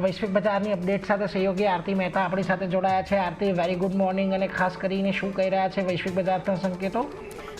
વૈશ્વિક બજારની અપડેટ સાથે સહયોગી આરતી મહેતા આપણી સાથે જોડાયા છે. આરતી વેરી ગુડ મોર્નિંગ અને ખાસ કરીને શું કહી રહ્યા છે વૈશ્વિક બજારના સંકેતો?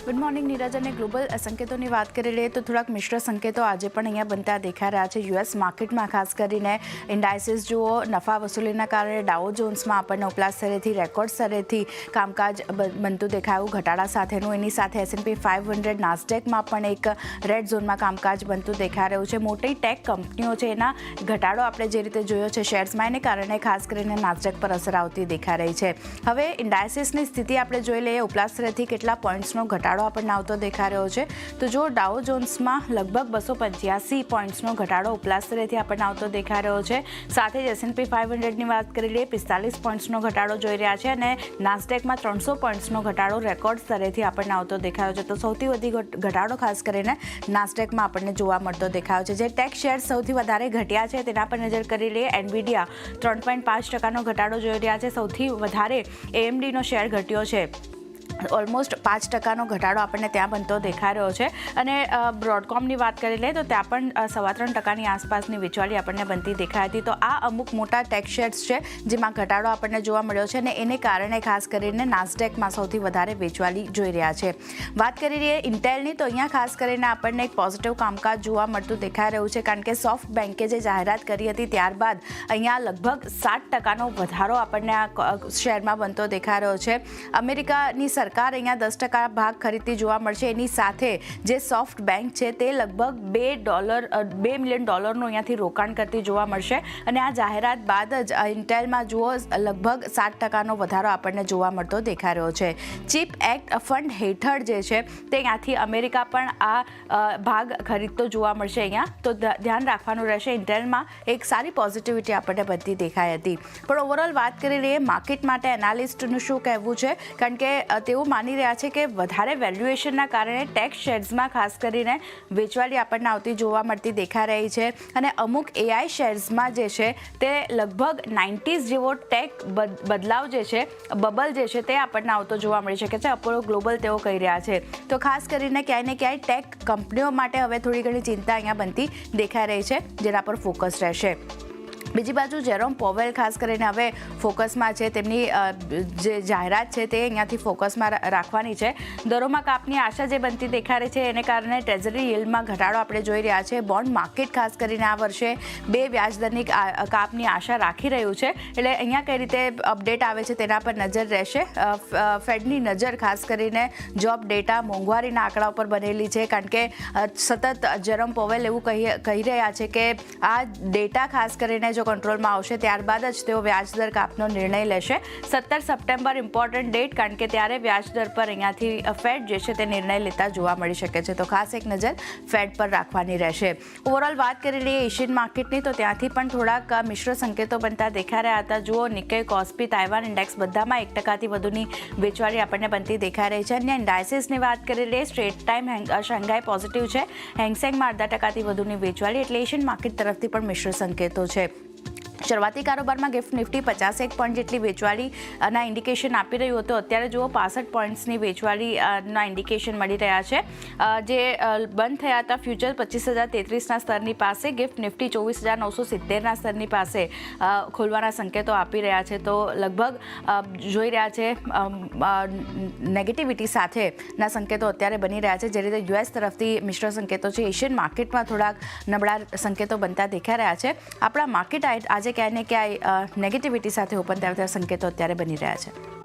ગુડ મોર્નિંગ નીરજ અને ગ્લોબલ સંકેતોની વાત કરી લઈએ તો થોડાક મિશ્ર સંકેતો આજે પણ અહીંયા બનતા દેખાઈ રહ્યા છે. યુએસ માર્કેટમાં ખાસ કરીને ઇન્ડાઇસિસ જુઓ, નફા વસૂલીના કારણે ડાઓ જોન્સમાં આપણને ઉપલા સ્તરેથી રેકોર્ડ સ્તરેથી કામકાજ બનતું દેખાયું. ઘટાડા સાથેનું એની સાથે એસએનપી ફાઇવ હંડ્રેડ નાસ્ટેકમાં પણ એક રેડ ઝોનમાં કામકાજ બનતું દેખાઈ રહ્યું છે. મોટી ટેક કંપનીઓ છે એના ઘટાડો આપણે જે રીતે જોયો છે શેર્સમાં એને કારણે ખાસ કરીને નાસ્ડેક પર અસર આવતી દેખાઈ રહી છે. હવે ઇન્ડાયસિસની સ્થિતિ આપણે જોઈ લઈએ, ઉપલાસ્ત્રેથી કેટલા પોઈન્ટ્સનો ઘટાડો આપણને આવતો દેખાઈ રહ્યો છે. તો જો ડાઓ જોન્સમાં લગભગ બસો પંચ્યાસી પોઈન્ટ્સનો ઘટાડો ઉપલાસ્ત્રેથી આપણને આવતો દેખાઈ રહ્યો છે. સાથે જ એસએનપી ફાઇવ હંડ્રેડની વાત કરી લઈએ, પિસ્તાલીસ પોઈન્ટ્સનો ઘટાડો જોઈ રહ્યા છે અને નાસ્ડેકમાં ત્રણસો પોઈન્ટ્સનો ઘટાડો રેકોર્ડ સ્તરેથી આપણને આવતો દેખાયો છે. તો સૌથી વધુ ઘટાડો ખાસ કરીને નાસ્ડેકમાં આપણને જોવા મળતો દેખાયો છે. જે ટેક શેર સૌથી વધારે ઘટ્યા છે તેના પર નજર કરી લઈએ. એનવીડિયા ત્રણ પોઈન્ટ પાંચ ટકાનો ઘટાડો જોઈ રહ્યા છે. સૌથી વધારે એએમડીનો શેર ઘટ્યો છે. ઓલમોસ્ટ પાંચ ટકાનો ઘટાડો આપણને ત્યાં બનતો દેખાઈ રહ્યો છે. અને બ્રોડકોમની વાત કરી લઈએ તો ત્યાં પણ સવા ત્રણ ટકાની આસપાસની વિચવાળી આપણને બનતી દેખાઈ હતી. તો આ અમુક મોટા ટેક શેર્સ છે, જેમાં ઘટાડો આપણને જોવા મળ્યો છે અને એને કારણે ખાસ કરીને નાસ્ડેકમાં સૌથી વધારે વેચવાલી જોઈ રહ્યા છે. વાત કરી લઈએ ઇન્ટેલની તો અહીંયા ખાસ કરીને આપણને એક પોઝિટિવ કામકાજ જોવા મળતું દેખાઈ રહ્યું છે, કારણ કે સોફ્ટ બેન્કે જે જાહેરાત કરી હતી ત્યારબાદ અહીંયા લગભગ સાત ટકાનો વધારો આપણને આ શેરમાં બનતો દેખાઈ રહ્યો છે. અમેરિકાની સરકાર અહીંયા દસ ટકા ભાગ ખરીદતી જોવા મળશે. એની સાથે જે સોફ્ટ બેંક છે તે લગભગ બે ડોલર બે મિલિયન ડોલરનું અહીંયાથી રોકાણ કરતી જોવા મળશે. અને આ જાહેરાત બાદ જ ઇન્ટેલમાં જુઓ લગભગ સાત ટકાનો વધારો આપણને જોવા મળતો દેખાઈ રહ્યો છે. ચીપ એક્ટ ફંડ હેઠળ જે છે તે ત્યાંથી અમેરિકા પણ આ ભાગ ખરીદતો જોવા મળશે અહીંયા. તો ધ્યાન રાખવાનું રહેશે ઇન્ટેલમાં એક સારી પોઝિટિવિટી આપણને બધી દેખાઈ હતી. પણ ઓવરઓલ વાત કરી લઈએ માર્કેટ માટે એનાલિસ્ટનું શું કહેવું છે? કારણ કે અ, તેઓ માની રહ્યા છે કે વધારે વેલ્યુએશનના કારણે ટેક્સ શેર્સમાં ખાસ કરીને વેચવાલી આપણને આવતી જોવા મળતી દેખાઈ રહી છે અને અમુક એઆઈ શેર્સમાં જે છે તે લગભગ નાઇન્ટીઝ જેવો ટેક બદ- બદલાવ જે છે બબલ જે છે તે આપણને આવતો જોવા મળી શકે છે. અપોલો ગ્લોબલ તેઓ કહી રહ્યા છે. તો ખાસ કરીને ક્યાંય ને ક્યાંય ટેક કંપનીઓ માટે હવે થોડી ઘણી ચિંતા અહીંયા બનતી દેખાઈ રહી છે, જેના પર ફોકસ રહેશે. બીજી બાજુ જેરોમ પોવેલ ખાસ કરીને હવે ફોકસમાં છે, તેમની જે જાહેરાત છે તે અહીંયાથી ફોકસમાં રાખવાની છે. દરોમાં કાપની આશા જે બનતી દેખાડે છે, એને કારણે ટ્રેઝરી યીલ્ડમાં ઘટાડો આપણે જોઈ રહ્યા છે. બોન્ડ માર્કેટ ખાસ કરીને આ વર્ષે બે વ્યાજદરની કાપની આશા રાખી રહ્યું છે. એટલે અહીંયા કઈ રીતે અપડેટ આવે છે તેના પર નજર રહેશે. ફેડની નજર ખાસ કરીને જોબ ડેટા મોંઘવારીના આંકડા ઉપર બનેલી છે, કારણ કે સતત જેરોમ પોવેલ એવું કહી કહી રહ્યા છે કે આ ડેટા ખાસ કરીને જો કંટ્રોલમાં આવશે, ત્યારબાદ જ તેઓ વ્યાજદર કાપનો નિર્ણય લેશે. સત્તર સપ્ટેમ્બર ઇમ્પોર્ટન્ટ ડેટ કારણ કે ત્યારે વ્યાજદર પર અહીંયાથી ફેડ જે છે તે નિર્ણય લેતા જોવા મળી શકે છે. તો ખાસ એક નજર ફેડ પર રાખવાની રહેશે. ઓવરઓલ વાત કરી લઈએ એશિયન માર્કેટની તો ત્યાંથી પણ થોડાક મિશ્ર સંકેતો બનતા દેખાઈ રહ્યા હતા. જુઓ નિકે કોસ્પી તાઇવાન ઇન્ડેક્સ બધામાં એક ટકાથી વધુની વેચવાળી આપણને બનતી દેખાઈ રહી છે. અને ડાયસિસની વાત કરી લઈએ સ્ટ્રેટ ટાઈમ શંઘાઈ પોઝિટિવ છે. હેંગસેંગમાં અડધા ટકાથી વધુની વેચવાળી, એટલે એશિયન માર્કેટ તરફથી પણ મિશ્ર સંકેતો છે. શરૂઆતી કારોબારમાં ગિફ્ટ નિફ્ટી પચાસ એક પોઈન્ટ જેટલી વેચવાળીના ઇન્ડિકેશન આપી રહ્યું હતું. અત્યારે જુઓ, પાસઠ પોઈન્ટ્સની વેચવાળીના ઇન્ડિકેશન મળી રહ્યા છે. જે બંધ થયા હતા ફ્યુચર પચીસ હજાર તેત્રીસના સ્તરની પાસે ગિફ્ટ નિફ્ટી ચોવીસ હજાર નવસો સિત્તેરના સ્તરની પાસે ખોલવાના સંકેતો આપી રહ્યા છે. તો લગભગ જોઈ રહ્યા છે નેગેટિવિટી સાથેના સંકેતો અત્યારે બની રહ્યા છે. જે રીતે યુએસ તરફથી મિશ્ર સંકેતો છે. એશિયન માર્કેટમાં થોડાક નબળા સંકેતો બનતા દેખાઈ રહ્યા છે. આપણા માર્કેટ આજે ક્યાંય ને ક્યાંય નેગેટિવિટી સાથે ઓપન થયા તેવા સંકેતો અત્યારે બની રહ્યા છે.